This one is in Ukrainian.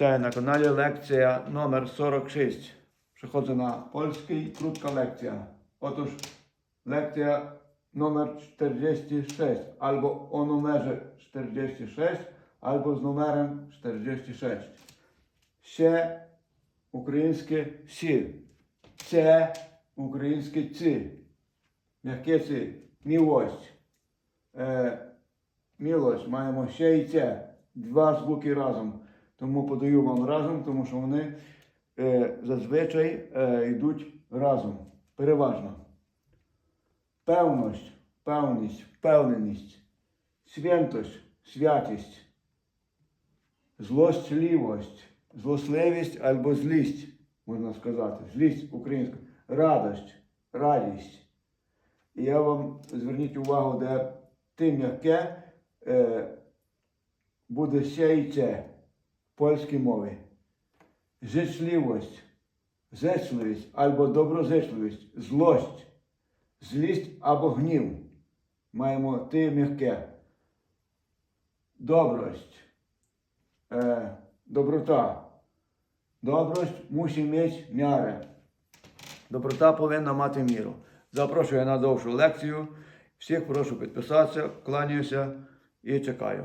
Вітаю на каналі лекція номер 46. Przechodzę na polski, krótka lekcja. Otóż lekcja numer 46, albo o numerze 46, albo z numerem 46. Się українське сі. Це українське ці. М'яке ці. Мілость. Е, мілость маємо ще і це. Два звуки разом. Тому подаю вам разом, тому що вони е, зазвичай е, йдуть разом. Переважно. Певність, певність, впевненість. Святость, святість. Злослівость, злосливість або злість, можна сказати. Злість українською. Радость, радість. І я вам зверніть увагу, де те м'яке е, буде ще це польській мові. Жичливість, зечливість або доброзичливість, злость, злість або гнів. Маємо те м'яке. Добрость, е, доброта. Добрость мусить мати міри. Доброта повинна мати міру. Запрошую на довшу лекцію. Всіх прошу підписатися, кланяюся і чекаю.